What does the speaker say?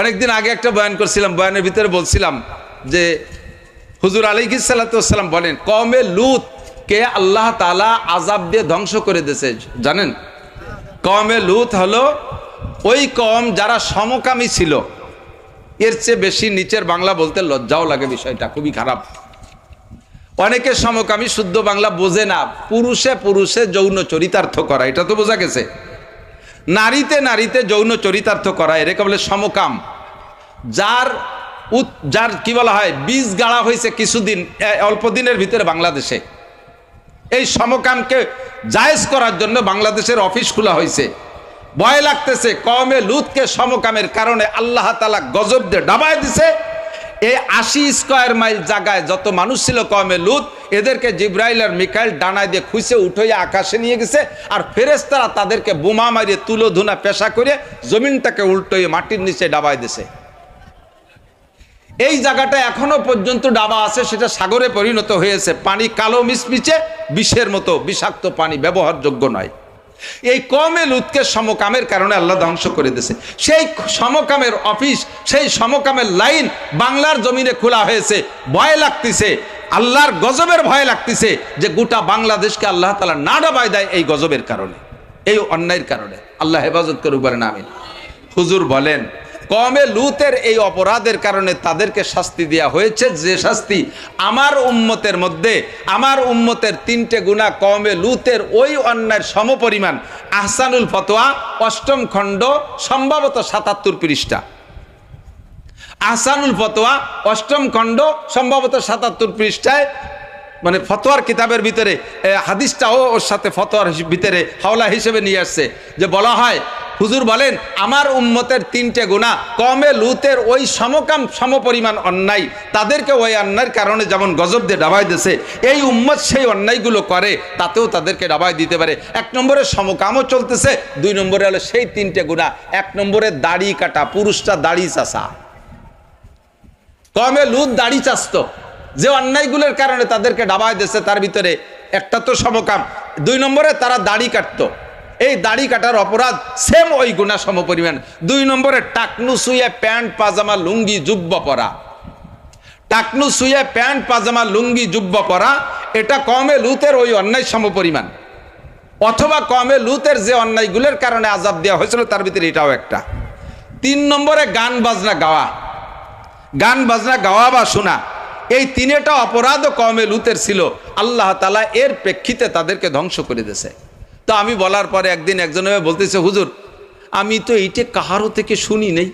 অনেকদিন আগে একটা বয়ান করছিলাম, বয়ানের ভিতরে বলছিলাম যে হুজুর আলী সাল্লাতাম বলেন কমে লুত, কে আল্লাহ তালা আজাব দিয়ে ধ্বংস করে দিয়েছে? জানেন? কমে লুত হলো ওই কম যারা সমকামী ছিল। এর চেয়ে বেশি নিচের বাংলা বলতে লজ্জাও লাগে বিষয়টা, খুবই খারাপ। অনেকে সমকামী, শুদ্ধ বাংলা বোঝে না, পুরুষে পুরুষে যৌন চরিতার্থ করা, এটা তো বোঝা গেছে। নারীতে নারীতে যৌন চরিতার্থ করা, এটাকে বলে সমকাম। যার যার কি বলা হয়, বীজ গাড়া হয়েছে কিছুদিন অল্প দিনের ভিতরে বাংলাদেশে। এই সমকামকে জায়েজ করার জন্য বাংলাদেশের অফিস খোলা হয়েছে। ভয় লাগতেছে কমে লুৎকে সমকামের কারণে আল্লাহ তালা গজব দিয়ে ডাবায় দিছে এই আশি স্কোয়ার মাইল জায়গায় যত মানুষ ছিল কমে লুত, এদেরকে জিব্রাইল আর মিকাইল ডানায় দিয়ে খুঁজে উঠে আকাশে নিয়ে গেছে আর ফেরেস্তারা তাদেরকে বোমা মারিয়ে তুলো ধুনা পেশা করে জমিনটাকে উল্টোয়ে মাটির নিচে ডাবায় দিছে। এই জায়গাটা এখনও পর্যন্ত ডাবা আছে, সেটা সাগরে পরিণত হয়েছে। পানি কালো মিশমিচে বিষের মতো বিষাক্ত পানি ব্যবহারযোগ্য নয়। এই কমে লুৎকে সমকামের কারণে আল্লাহ ধ্বংস করে দিয়েছে। সেই সমকামের অফিস, সেই সমকামের লাইন বাংলার জমিনে খোলা হয়েছে, ভয় লাগতেছে। আল্লাহর গজবের ভয় লাগতেছে যে গোটা বাংলাদেশকে আল্লাহ তালা না ডাবায় দেয় এই গজবের কারণে, এই অন্যায়ের কারণে। আল্লাহ হেফাজত করুক বলেন, আমিন। হুজুর বলেন কমে লুতের এই অপরাধের কারণে তাদেরকে শাস্তি দেওয়া হয়েছে। যে শাস্তি আমার উম্মতের মধ্যে, আমার উম্মতের তিনটে গুণা কমে লুতের ওই অন্যায়ের সমপরিমাণ। আহসানুল ফতোয়া, অষ্টম খণ্ড, সম্ভবত সাতাত্তর পৃষ্ঠা। আহসানুল ফতোয়া, অষ্টম খণ্ড, সম্ভবত সাতাত্তর পৃষ্ঠায়। মানে ফতোয়ার কিতাবের ভিতরে হাদিসটাও ওর সাথে ফতোয়ার ভিতরে হাওলা হিসেবে নিয়ে আসছে। যে বলা হয় হুজুর বলেন, আমার উম্মতের তিনটে গুণা কমে লুতের ওই সমকাম সমপরিমাণ অন্যায়, তাদেরকে ওই অন্যায়ের কারণে যেমন গজব দিয়ে ডাবাই দিছে, এই উম্মত সেই অন্যায়গুলো করে, তাতেও তাদেরকে ডাবাই দিতে পারে। এক নম্বরে সমকামও চলতেছে, দুই নম্বরে হলো সেই তিনটে গুণা এক নম্বরে দাড়ি কাটা, পুরুষটা দাড়ি চাষা কমে লুত দাড়ি চাস্ত যে অন্যায়গুলোর কারণে তাদেরকে ডাবায় দিয়েছে তার ভিতরে একটা তো সমকাম। দুই নম্বরে তারা দাড়ি কাটতো। এই দাড়ি কাটার অপরাধ সেম ওই গুণা সমপরিমাণ দুই নম্বরে, টাকনু শুয়ে প্যান্ট, পাজামা, লুঙ্গি, জুব্ব পরা। টাকনু শুয়ে প্যান্ট, পাজামা, লুঙ্গি, জুব্ব পরা, এটা কমে লুতের ওই অন্যায় সমপরিমাণ অথবা কমে লুতের যে অন্যায়গুলোর কারণে আজাব দেওয়া হয়েছিল, তার ভিতরে এটাও একটা। তিন নম্বরে, গান বাজনা গাওয়া। গান বাজনা গাওয়া বা শোনা, এই তিনেটা অপরাধও কমে লুতের ছিল। আল্লাহ তালা এর প্রেক্ষিতে তাদেরকে ধ্বংস করে দিয়েছে। তো আমি বলার পরে একদিন একজন বলতেছে, হুজুর, আমি তো এইটা কাহারও থেকে শুনি নেই।